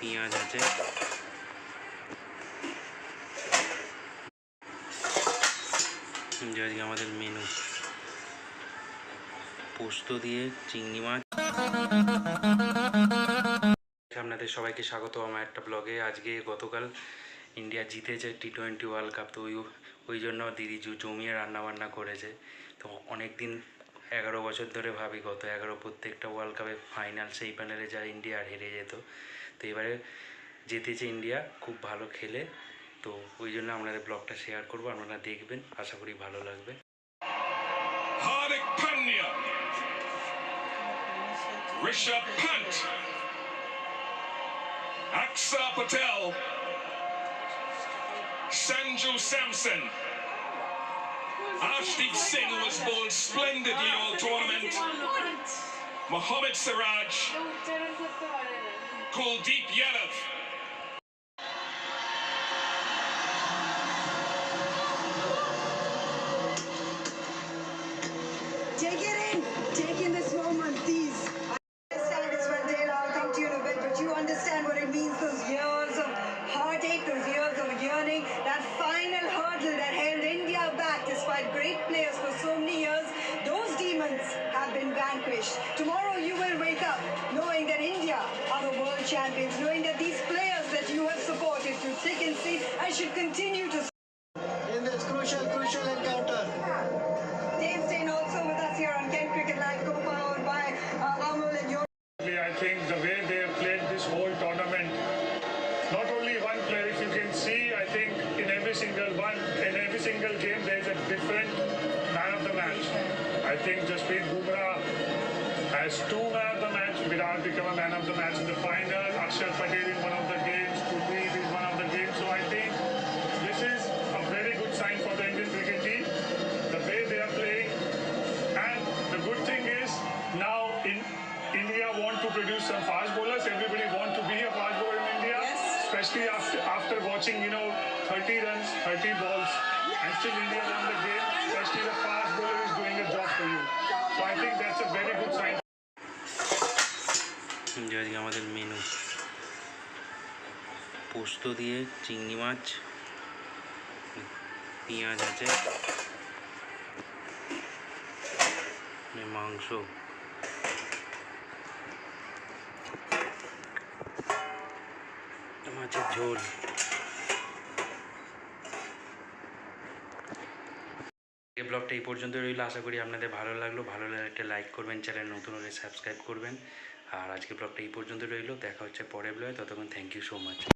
পেঁয়াজ আছে। যে আজকে আমাদের মেনু পোস্ত দিয়ে চিংড়ি মাছ আপনাদের সবাইকে স্বাগত আমার একটা ব্লগে আজকে গতকাল ইন্ডিয়া জিতেছে টি টোয়েন্টি ওয়ার্ল্ড কাপ তো ওই ওই জন্য দিদি জমিয়ে রান্না বান্না করেছে তো অনেক দিন এগারো বছর ধরে ভাবি গত এগারো প্রত্যেকটা ওয়ার্ল্ড কাপে ফাইনাল সেই প্যানেলে যা ইন্ডিয়া হেরে যেত। তো এবারে জিতেছে ইন্ডিয়া খুব ভালো খেলে। তো ওই জন্য আপনাদের ব্লগটা শেয়ার করব আপনারা দেখবেন আশা করি ভালো লাগবে। Aksa Patel, Sanju Samson, Ashdeep Singh was bowled splendidly all tournament. Mohammad Siraj, Kuldeep Yadav. Been. Tomorrow you will wake up knowing that India are the world champions, knowing that these players that you have supported through thick and thin and should continue to in this crucial, crucial encounter. Dave Stein also with us here on Kent Cricket Live, co-powered by uh, Amul and your I think the way they have played this whole tournament, not only one player, if you can see, I think in every single one, in every single game, there is a different man of the match. I think Jasprit Bumrah man of the match. Virat become a man of the match in the final. Akshar Patel in one of the games. Kuldeep is one of the games. So I think this is a very good sign for the Indian cricket team. The way they are playing, and the good thing is now in India want to produce some fast bowlers. Everybody want to be a fast bowler in India, Yes. especially after after watching you know 30 runs, 30 balls, and still India won the game. Especially the fast bowler is doing a job for you. So I think that's a very good sign. যে আজকে আমাদের menu পোস্ত দিয়ে চিংড়ি মাছ, পেঁয়াজ আছে মানে মাংস। মাছের ঝোল। ব্লগটা এই পর্যন্ত রইল। আশা করি আপনাদের ভালো লাগল। ভালো লাগলে একটা লাইক করবেন, চ্যানেল নতুন হলে সাবস্ক্রাইব করবেন। আর আজকের ব্লগটা এই পর্যন্ত রইল। দেখা হচ্ছে পরের ব্লগে ততক্ষণ থ্যাংক ইউ সো মাচ